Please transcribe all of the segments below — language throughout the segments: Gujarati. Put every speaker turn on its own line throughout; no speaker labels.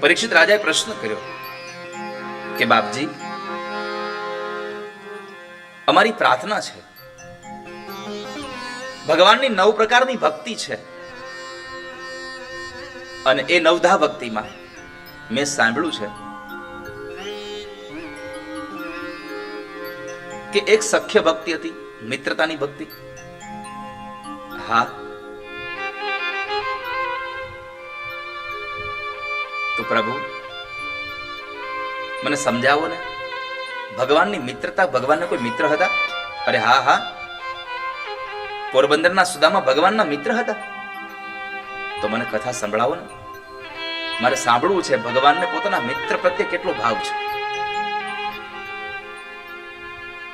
પરીક્ષિત રાજાએ પ્રશ્ન કર્યો કે, બાપજી, અમારી પ્રાર્થના છે. ભગવાનની નવ પ્રકારની ભક્તિ છે. અને એ નવધા ભક્તિમાં મેં સાંભળ્યું છે કે એક સખ્ય ભક્તિ હતી મિત્રતાની ભક્તિ. હા તો પ્રભુ, મને સમજાવો ને. ભગવાનની મિત્રતા ભગવાનના કોઈ મિત્ર હતા? અરે હા હા. પોરબંદરના સુદામાં ભગવાનના મિત્ર હતા? તો મને કથા સંભળાવો ને. મારે સાંભળવું છે ભગવાનને પોતાના મિત્ર પ્રત્યે કેટલો ભાવ છે.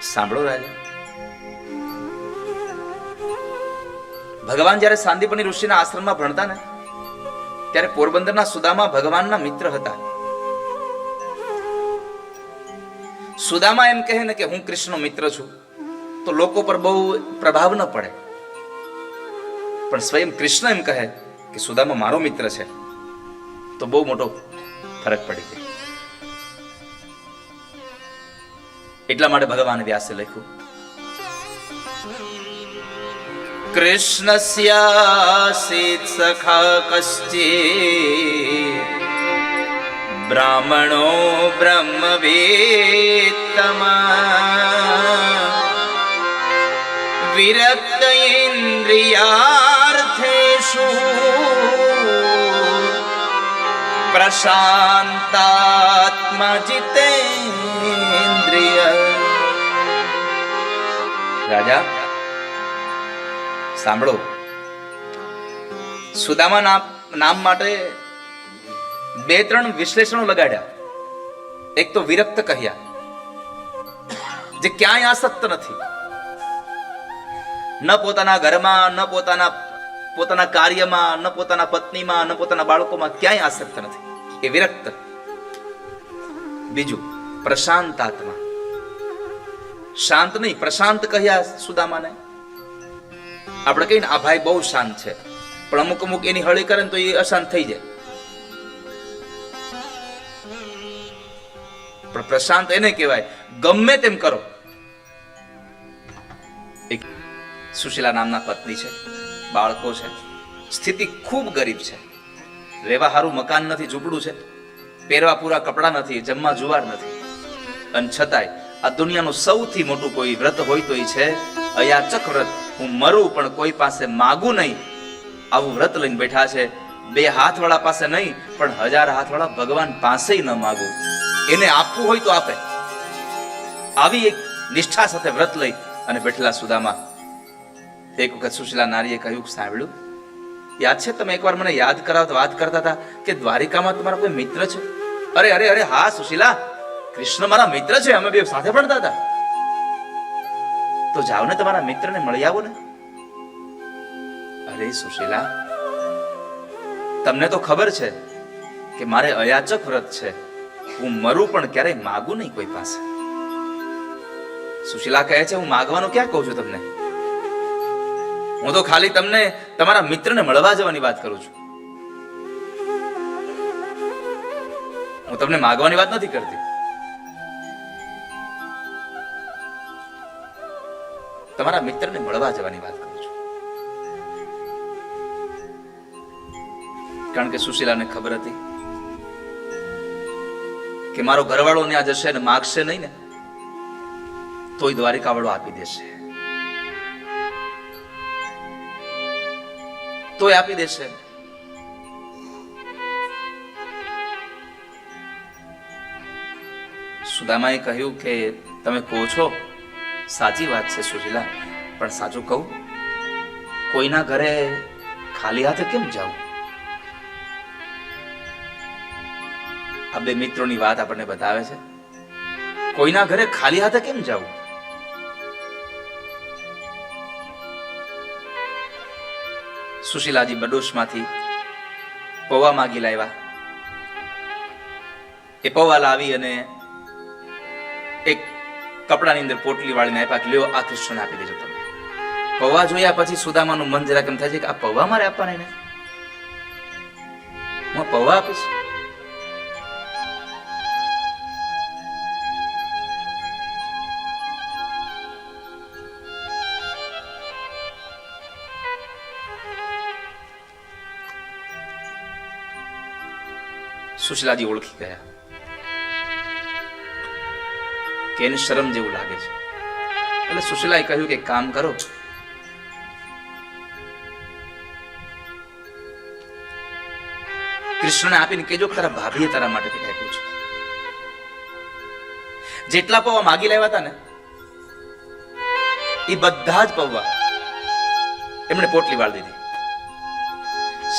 સાંભળો રાજા. ભગવાન જ્યારે સાંદીપની ઋષિના આશ્રમમાં ભણતા ને ત્યારે પોરબંદરના સુદામા ભગવાનના મિત્ર હતા. સુદામા એમ કહે ને કે હું કૃષ્ણનો મિત્ર છું, તો લોકો પર બહુ પ્રભાવ ન પડે. પણ સ્વયં કૃષ્ણ એમ કહે કે સુદામા મારો મિત્ર છે, તો બહુ મોટો ફરક પડી જાય એટલા માટે ભગવાન વ્યાસે લખ્યું कृष्णस्यासीत् सखा कश्चित्। ब्राह्मणो ब्रह्मवेत्तमा। विरक्त इन्द्रियार्थेषु प्रशान्तात्मजितेन्द्रिय। राजा? સાંભળો. સુદામા નામ નામ માટે બે, ત્રણ વિશ્લેષણો લગાડ્યા. એક તો વિરક્ત કહ્યા જે ક્યાંય આસક્ત નથી. ન પોતાના ઘરમાં, ન પોતાના પોતાના કાર્યમાં, ન પોતાના પત્નીમાં, ન પોતાના બાળકોમાં ક્યાંય આસક્ત નથી. એ વિરક્ત. બીજું, પ્રશાંત આત્મા. શાંત નહીં, પ્રશાંત કહ્યા સુદામાને. આપણે કહીએ ને આ ભાઈ બહુ શાંત છે. પણ અમુક અમુક એની હળી કરે ને તો એ અશાંત થઈ જાય. પણ પ્રશાંત એને કહેવાય, ગમે તેમ કરો. એક સુશીલા નામના પત્ની છે, બાળકો છે. સ્થિતિ ખૂબ ગરીબ છે. રહેવા સારું મકાન નથી, ઝૂંપડું છે. પહેરવા પૂરા કપડાં નથી, જમવા જુવાર નથી. અને છતાંય આ દુનિયાનું સૌથી મોટું કોઈ વ્રત હોય તો એ છે અયાચક વ્રત હું મરું, પણ કોઈ પાસે માગું નહીં. આવું વ્રત લઈને બેઠા છે. બે હાથવાળા પાસે નહીં, પણ હજાર હાથ વાળા ભગવાન પાસે ન માગું. એને આપવું હોય તો આપે. આવી એક નિષ્ઠા સાથે વ્રત લઈ અને બેઠેલા સુદામા. એક વખત સુશીલા નારીએ કહ્યું, સાંભળ્યું? યાદ છે તમે એકવાર મને યાદ કરાવતા, વાત કરતા હતા કે દ્વારિકામાં તમારા કોઈ મિત્ર છે? અરે અરે અરે, હા, સુશીલા. કૃષ્ણ મારા મિત્ર છે, અમે બે સાથે ભણતા હતા. તો જાઓ ને તમારા મિત્રને મળી આવો ને. અરે સુશીલા, તમને તો ખબર છે કે મારે અયાચક વ્રત છે. હું મરું પણ ક્યારેય માગું નહીં કોઈ પાસે. સુશીલા કહે છે, હું માગવાનું ક્યાં કહું છું તમને? હું તો ખાલી તમને તમારા મિત્રને મળવા જવાની વાત કરું છું. હું તમને માગવાની વાત નથી કરતી. તમારા મિત્રને મળવા જવાની વાત કરું છું. કારણ કે સુશીલાને ખબર હતી કે મારો ઘરવાળો ત્યાં જશે ને માગશે નહીં ને, તોય દ્વારિકાવાળો આપી દેશે. તોય આપી દેશે. સુદામાએ કહ્યું કે તમે કહો છો સાચી વાત છે સુશીલા, પણ સાચું કહું, કોઈના ઘરે ખાલી હાથે કેમ જાઉં? આ બે મિત્રોની વાત આપણને બતાવે છે. કોઈના ઘરે ખાલી હાથે કેમ જાવું સુશીલાજી બડોશમાંથી પૌવા માગી લાવ્યા. એ પૌવા લાવી અને કપડાની અંદર પોટલી વાળીને આપ્યા કે લ્યો આ કૃષ્ણને આપી દેજો તમે. પૌવા જોયા પછી સુદામાનું મન જરા કેમ થાય છે કે આ પૌવા મારે આપવાના એને? હું પૌવા આપીશ? સુશલાજી ઓળખી ગયા. કે એને શરમ જેવું લાગે છે. એટલે સુશીલાએ કહ્યું કે કામ કરો. કૃષ્ણને આપીને કેજો તારા ભાભીએ તારા માટે કંઈક આપ્યું છે. જેટલા પૌવા માગી લાવ્યા હતા ને એ બધા જ પૌવા એમણે પોટલી વાળી દીધી.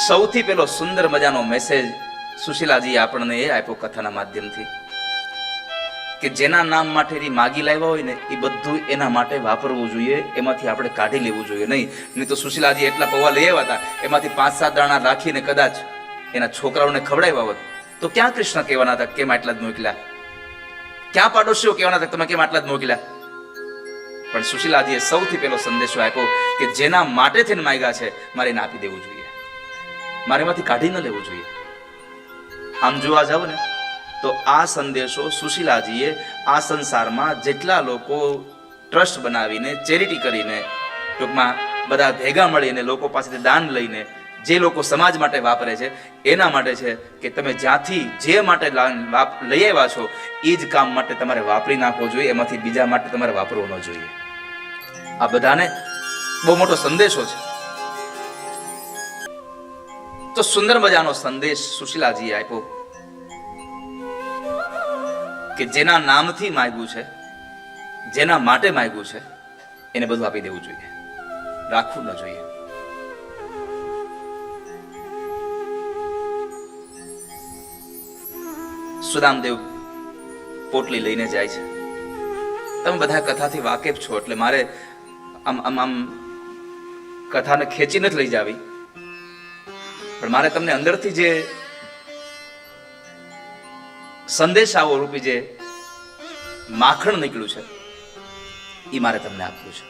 સૌથી પેલો સુંદર મજાનો મેસેજ સુશીલાજી આપણને એ આપ્યો કથાના માધ્યમથી. કે જેના નામ માટેથી માગી લાવ્યા હોય ને, એ બધું એના માટે વાપરવું જોઈએ. એમાંથી આપણે કાઢી લેવું જોઈએ નહીં. નહીં તો સુશીલાજી એટલા પૌવા લઈ આવ્યા હતા, એમાંથી પાંચ સાત દાણા રાખીને કદાચ એના છોકરાઓને ખવડાવ્યા હોત. તો ક્યાં કૃષ્ણ કહેવાના હતા? કેમ આટલા જ મોકલ્યા? ક્યાં પાડોશીઓ કહેવાના હતા? તમે કેમ આટલા જ મોકલ્યા? પણ સુશીલાજીએ સૌથી પહેલો સંદેશો આપ્યો કે જેના માટે થઈને માંગ્યા છે, મારે એને આપી દેવું જોઈએ. મારે એમાંથી કાઢી ન લેવું જોઈએ. આમ જોવા જાવ ને તો આ સંદેશો સુશીલાજીએ આ સંસારમાં જેટલા લોકો ટ્રસ્ટ બનાવીને, ચેરિટી કરીને, ટૂંકમાં બધા ભેગા મળીને, લોકો પાસેથી દાન લઈને જે લોકો સમાજ માટે વાપરે છે, એના માટે છે કે તમે જ્યાંથી જે માટે લઈ આવ્યા છો, એ જ કામ માટે તમારે વાપરી નાખવો જોઈએ, એમાંથી બીજા માટે તમારે વાપરવો ન જોઈએ. આ બધાને બહુ મોટો સંદેશો છે. તો સુંદર મજાનો સંદેશ સુશીલાજીએ આપ્યો. કે જેના નામથી માગ્યું છે, જેના માટે માગ્યું છે, એને બધું આપી દેવું જોઈએ. રાખવું ન જોઈએ. સુદામદેવ પોટલી લઈને જાય છે. તમે બધા કથાથી વાકેફ છો, એટલે મારે આમ આમ આમ કથાને ખેંચી નથી લઈ જાવી. પણ મારે તમને અંદરથી જે સંદેશાઓ રૂપી જે માખણ નીકળ્યું છે એ મારે તમને આપવું છે.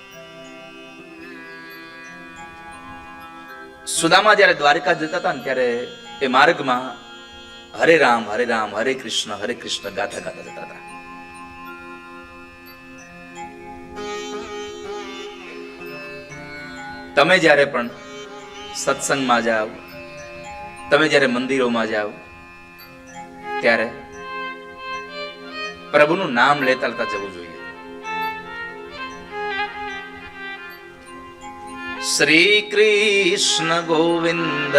સુદામા જ્યારે દ્વારિકા જતા હતા ને ત્યારે એ માર્ગમાં હરે રામ હરે રામ, હરે કૃષ્ણ હરે કૃષ્ણ ગાથા ગાતા જતા હતા. તમે જ્યારે પણ સત્સંગમાં જાઓ, તમે જ્યારે મંદિરોમાં જાઓ, ત્યારે પ્રભુનું નામ લેતા લેતા જવું જોઈએ. શ્રી કૃષ્ણ ગોવિંદ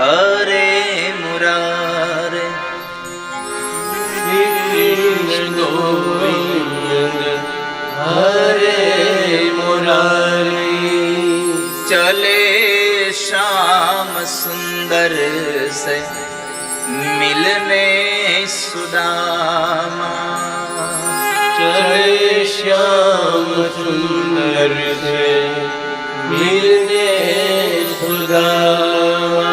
હરે મુરારે.
કૃષ્ણ ગોવિંદ હરે મુરારી.
ચલે શ્યામ સુંદર સે. મિલને સુદામા
ચલે શ્યામ સુંદર છે મિલને સુદામા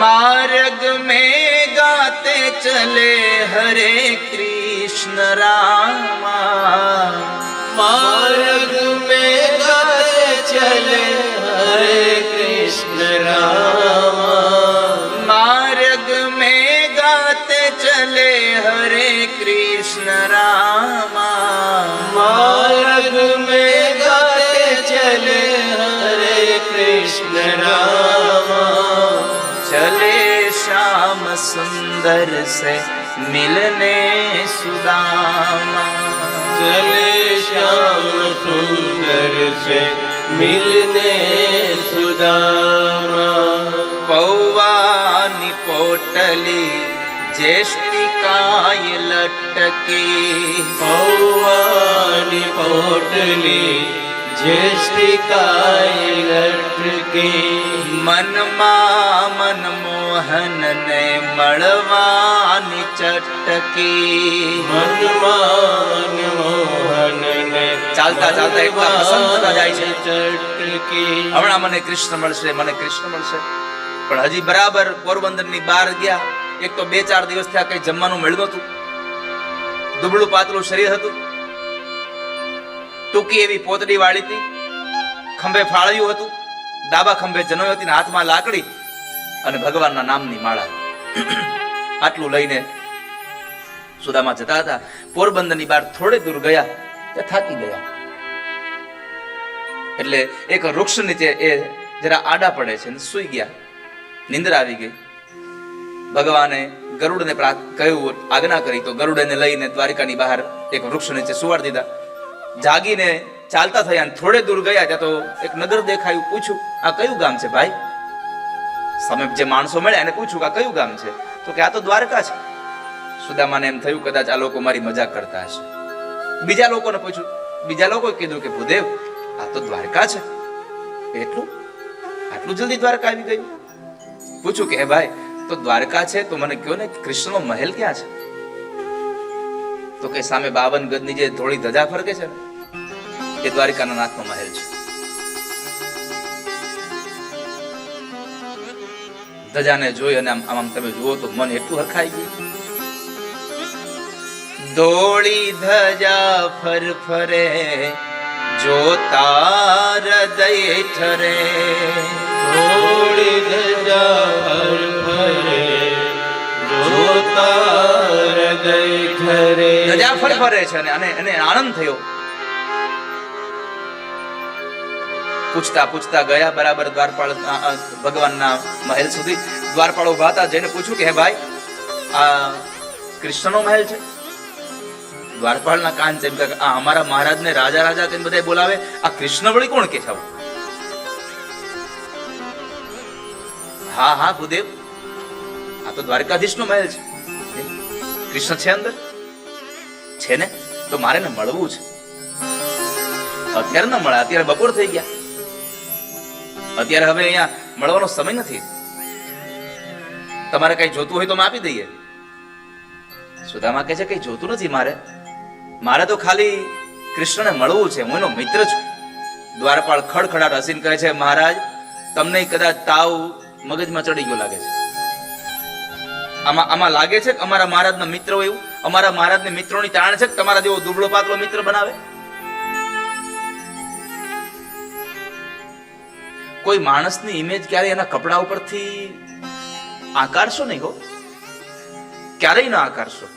માર્ગ મેં ગાતે ચલે
હરે કૃષ્ણ રામ तरसे मिलने सुदामा
चले श्याम सुंदर से मिलने सुदामा
पौवानी पोटली ज्येष्ठिकाय लटकी
पौवानी पोटली જેષ્ટિકાય લટકી
મનમાં મનમોહનને મળવાની ચટકી
મનમાં મોહનને
ચાલતા ચાલતા એટલા પ્રસન્ન થતા જાય છે.
ચટકી
હમણાં મને કૃષ્ણ મળશે મને કૃષ્ણ મળશે પણ હજી બરાબર પોરબંદરની બહાર ગયા એક તો બે ચાર દિવસ થયા કઈ જમવાનું મળ્યું હતું દુબળું પાતળું શરીર હતું. ટૂંકી એવી પોતડી વાળી હતી. ખંભે ફાળ્યું હતું. ડાબા ખંભે જનોઈ હતી હાથમાં લાકડી અને ભગવાનના નામની માળા. આટલું લઈને સુદામા જતા હતા. પોરબંદરની બહાર થોડે દૂર ગયા તે થાકી ગયા. એટલે એક વૃક્ષ નીચે એ જરા આડા પડે છે સુઈ ગયા. નિંદ્રા આવી ગઈ. ભગવાને ગરુડને કહ્યું, આજ્ઞા કરી તો ગરુડને લઈને દ્વારિકાની બહાર એક વૃક્ષ નીચે સુવાડી દીધા. જાગીને ચાલતા થયા થોડે દૂર ગયા, ત્યાં તો એક નગર દેખાયું. પૂછ્યું, આ કયું ગામ છે ભાઈ? સામે જે માણસો મળ્યા, એને પૂછ્યું આ કયું ગામ છે? તો કે, આ તો દ્વારકા છે. સુદામાને એમ થયું, કદાચ આ લોકો મારી મજાક કરતા હશે. બીજા લોકોને પૂછ્યું, બીજા લોકોએ કીધું કે, ભૂદેવ, આ તો દ્વારકા છે. એટલું? આટલું જલ્દી દ્વારકા આવી ગયું? પૂછ્યું કે ભાઈ, તો દ્વારકા છે? તો મને કહો ને, કૃષ્ણનો મહેલ ક્યાં છે? તો કે સામે બાવન ગજની જે ધોળી ધજા ફરકે છે, એ દ્વારિકાના નાથનો મહેલ છે. ધજાને જોઈ અને આમ આમ તમે જુઓ તો મન એટલું હરખાઈ ગયું. ધોળી ધજા ફર ફરે જોતા હૃદય ઠરે.
ધોળી ધજા ફરે હૃદય ઠરે
ફરે છે દ્વારપાળ અ, અ, ભગવાનના મહેલ સુધી. દ્વારપાળ ઊભા હતા જઈને પૂછ્યું કે હે ભાઈ આ કૃષ્ણનો મહેલ છે? દ્વારપાળના કાન આ અમારા મહારાજને રાજા રાજા તેમ બધા બોલાવે. આ કૃષ્ણ વળી કોણ કે હા હા ભૂદેવ. આ તો દ્વારકાધીશનો મહેલ છે. કૃષ્ણ છે અંદર? છે ને? તો મારે ને મળવું છે. અત્યારે ન મળે, અત્યારે બપોર થઈ ગયા. અત્યારે હવે અહીંયા મળવાનો સમય નથી. તમારે કઈ જોતું હોય તો આપી દઈએ. સુદામા કહે છે, કઈ જોતું નથી મારે. મારે તો ખાલી કૃષ્ણને મળવું છે. હું એનો મિત્ર છું. દ્વારપાળ ખડખડાટ હસીન કહે છે, મહારાજ, તમને કદાચ તાવ મગજમાં ચડી ગયો લાગે છે. આમાં આમાં લાગે છે કે અમારા મહારાજના મિત્ર એવું? અમારા મહારાજને મિત્રોની તાણ છે કે તમારા જેવો દુબળો પાતળો મિત્ર બનાવે? કોઈ માણસની ઇમેજ ક્યારે એના કપડા ઉપરથી આકારશો નહીં હો? ક્યારેય ના આકારશો.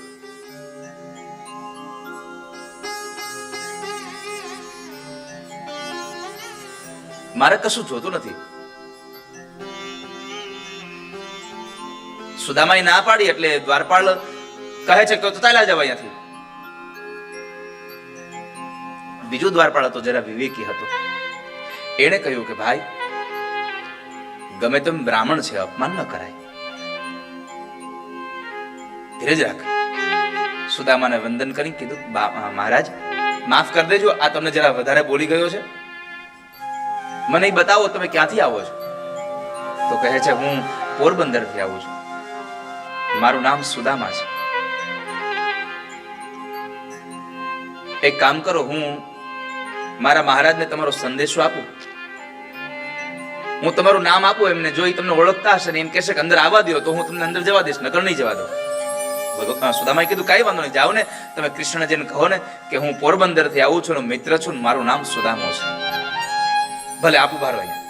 મારે કશું જોતું નથી. સુદામાએ ના પાડી એટલે દ્વારપાળ કહે છે તો ચાલ્યા જવા અહીંયાથી. બીજો દ્વારપાળ હતો જરા વિવેકી હતો. એણે કહ્યું કે ભાઈ, ગમે તેમ બ્રાહ્મણ છે, અપમાન ન કરાય. ધીરજ રાખ. સુદામાને વંદન કરી કીધું, "બા- મહારાજ, માફ કરી દેજો, આ તમને જરા વધારે બોલી ગયો છે. મને બતાવો, તમે ક્યાંથી આવો છો? તો કહે છે, હું પોરબંદરથી આવું છું. મારું નામ સુદામા છે. એક કામ કરો, હું મારા મહારાજને તમારો સંદેશો આપું. હું તમારું નામ આપું, એમને જો તમને ઓળખતા હશે ને એમ કહેશે કે અંદર આવવા દો તો હું તમને અંદર જવા દઈશ, નકર નહીં જવા દો સુદામાએ કીધું, કાંઈ વાંધો નહીં, જાઓ ને, તમે કૃષ્ણજીને કહો ને કે હું પોરબંદરથી આવું છું મિત્ર છું મારું નામ સુદામો છે. ભલે આપું ભારો અહીંયા.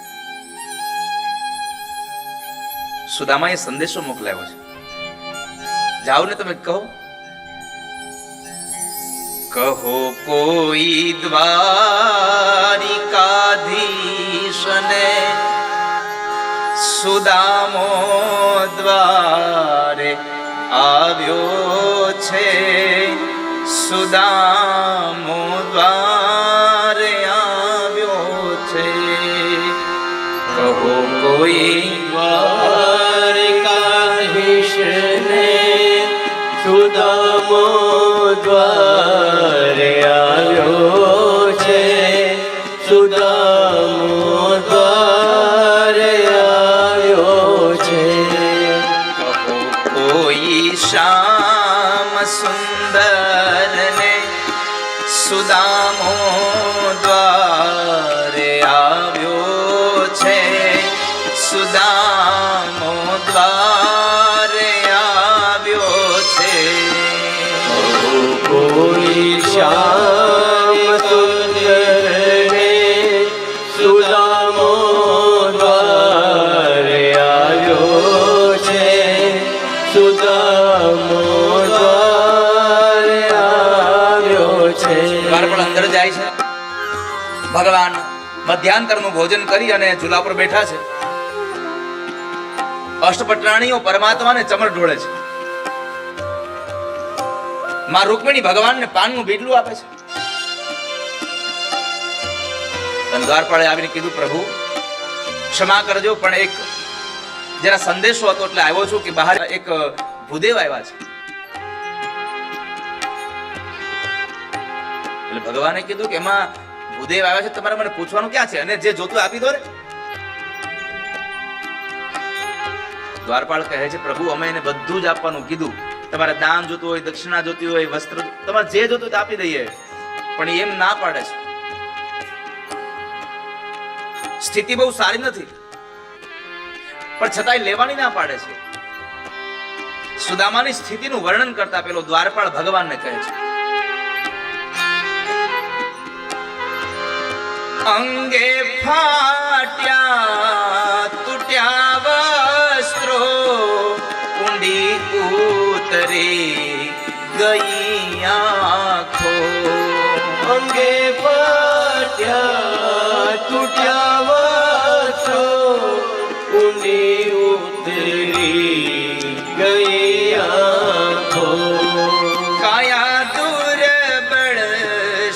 સુદામાએ સંદેશો મોકલાવ્યો છે. જાઓ ને તમે, કહો. કહો કોઈ દ્વારિકાધીશને, સુદામો દ્વારે આવ્યો છે. સુદામો દ્વારે આવ્યો છે. કહો કોઈ
દ્વારે આવ્યો છે. સુદામો
અંદર જાય છે. ભગવાન મધ્યાંતરનું ભોજન કરી અને ચૂલા પર બેઠા છે. અષ્ટપટરાણીઓ પરમાત્માને ચમર ઢોળે છે. માં રૂકમિણી ભગવાનને પાનનું બીડલું આપે છે. દ્વારપાળે આવીને કીધું, પ્રભુ, ક્ષમા કરજો, પણ એક જરા સંદેશો હતો એટલે આવ્યો છું કે બહાર એક ભૂદેવ આવ્યા છે. ભગવાને કીધું કે એમાં ભૂદેવ આવ્યા છે, તમારે મને પૂછવાનું ક્યાં છે? અને જે જોતું આપી દો ને. દ્વારપાળ કહે છે, પ્રભુ, અમે એને બધું જ આપવાનું કીધું. તમારે દાન જોતું હોય, દક્ષિણા જોતી હોય, વસ્ત્ર તમારે જે જોતું આપી દઈએ. પણ એમ ના પાડે છે. સ્થિતિ બહુ સારી નથી. પણ છતાંય લેવાની ના પાડે છે. સુદામાની સ્થિતિનું વર્ણન કરતા પેલો દ્વારપાળ ભગવાનને કહે છે. અંગે ફાટ્યા તૂટ્યા વસ્ત્રો ઊંડી ઉતરી ગઈ આંખો
અંગે પાટ્યા તૂટ્યા વસ્ત્રો ઊંડી ઉતરી ગઈ આંખો
કાયા દુર્બળ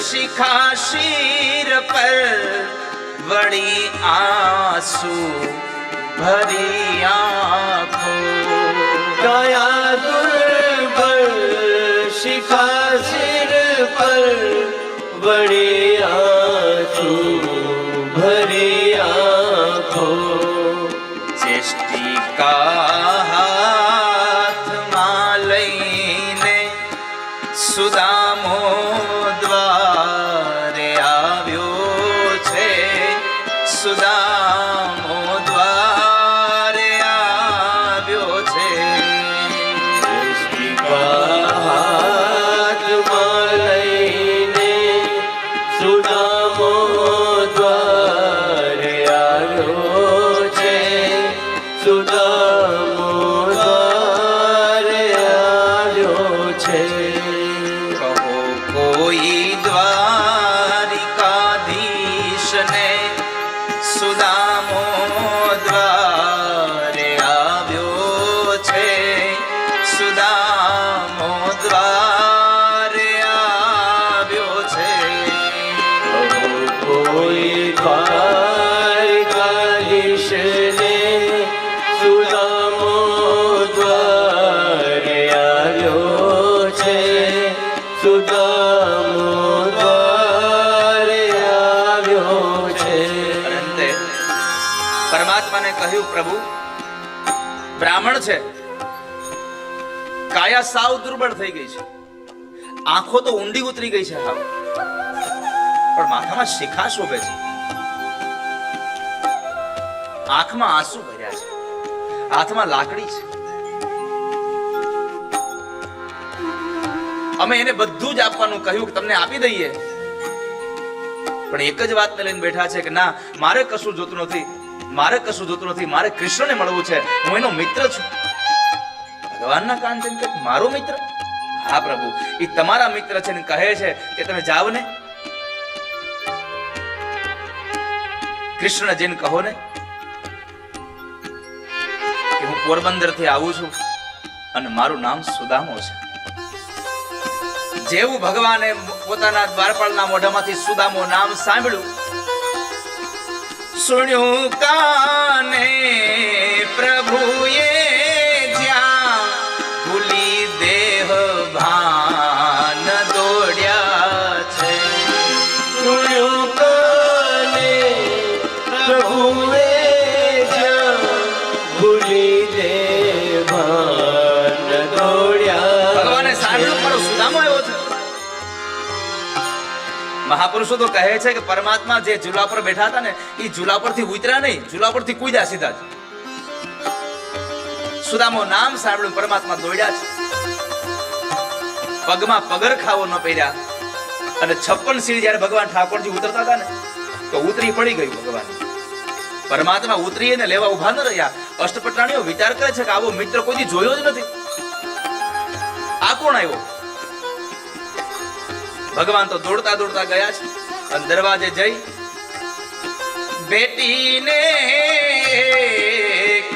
શિખા શીર પર વળી આંસુ ભરી આંખો
કયા દુર્બળ શિખા સિર પર વળી આંસુ
કહ્યું પ્રભુ? બ્રાહ્મણ છે. કાયા સાવ દુર્બળ થઈ ગઈ છે. આંખો તો ઊંડી ઉતરી ગઈ છે હાવ. પણ માથામાં શિખા શોભે છે. આંખમાં આંસુ ભર્યા છે. હાથમાં લાકડી છે. અમે એને બધું જ આપવાનું કહ્યું કે તમને આપી દઈએ. પણ એક જ વાતને લઈને બેઠા છે કે ના, મારે કશું જોતું નથી. મારે કશું જોતું નથી. મારે કૃષ્ણને મળવું છે. હું એનો મિત્ર છું. ભગવાનના કાન કે મારો મિત્ર? હા, પ્રભુ. એ તમારા મિત્ર છે ને કહે છે કે તમે જાઓ ને. કૃષ્ણ જઈને કહો ને કે હું પોરબંદરથી આવું છું અને મારું નામ સુદામો છે. જેવું ભગવાને પોતાના દ્વારપાળના મોઢામાંથી સુદામો નામ સાંભળ્યું સુણ્યું કાને પ્રભુએ મહાપુરુષો તો કહે છે કે પરમાત્મા જે ઝૂલા પર બેઠા હતા ને એ ઝૂલા પરથી ઉતર્યા નહીં ઝૂલા પરથી કૂદ્યા સીધા સુદામો નામ સાંભળ્યું, પરમાત્મા દોડ્યા છે પગમાં પગર ખાવો ન પહેર્યા. અને છપ્પન સીડી જ્યારે ભગવાન ઠાકોરજી ઉતરતા હતા ને, તો ઉતરી પડી ગયું ભગવાન. પરમાત્મા ઉતરી એને લેવા ઊભા ન રહ્યા. અષ્ટપટાણીઓ વિચાર કરે છે કે આવો મિત્ર કોઈ જોયો જ નથી. આ કોણ આવ્યો? ભગવાન તો દોડતા દોડતા ગયા છે અને દરવાજે જઈ બેટીને એક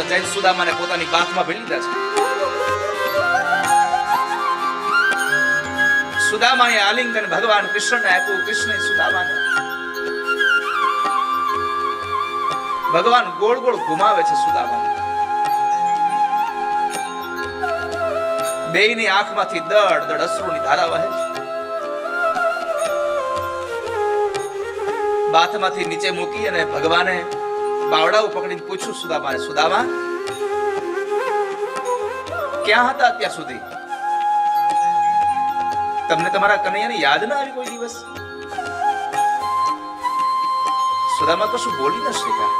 ઉપર જઈને સુદામાને પોતાની બાથમાં ભરી લીધા છે. સુદામાએ આલિંગન ભગવાન કૃષ્ણને આપ્યું કૃષ્ણ સુદામાને ભગવાન ગોળ ગોળ ઘુમાવે છે સુદામાને. બેયની આંખમાંથી દડ દડ અશ્રુની ધારા વહે છે. બાથમાંથી નીચે મૂકી અને ભગવાને બાવડાઓ પકડીને પૂછ્યું સુદામાને સુદામા, ક્યાં હતા અત્યાર સુધી? તમને તમારા કનૈયાને યાદ ના આવી કોઈ દિવસ? સુદામા કશું બોલી ન શક્યા?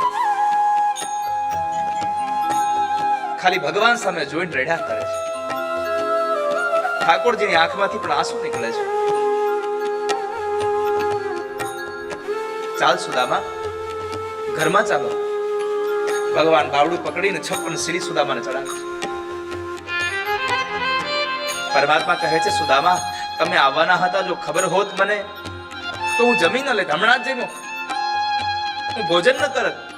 ખાલી ભગવાન સામે જોઈને રેડ્યા કરે છે. ઠાકોરજીની આંખમાંથી પણ આંસુ નીકળે છે. ચાલ સુદામા ઘરમાં ચાલો. ભગવાન બાવડું પકડીને છપ્પન સીડી સુદામાને ચડાવે પરમાત્મા કહે છે, સુદામા, તમે આવવાના હતા, જો ખબર હોત મને, તો હું જમી ન લેત હમણાં જ જમ્યો હું ભોજન ન કરત.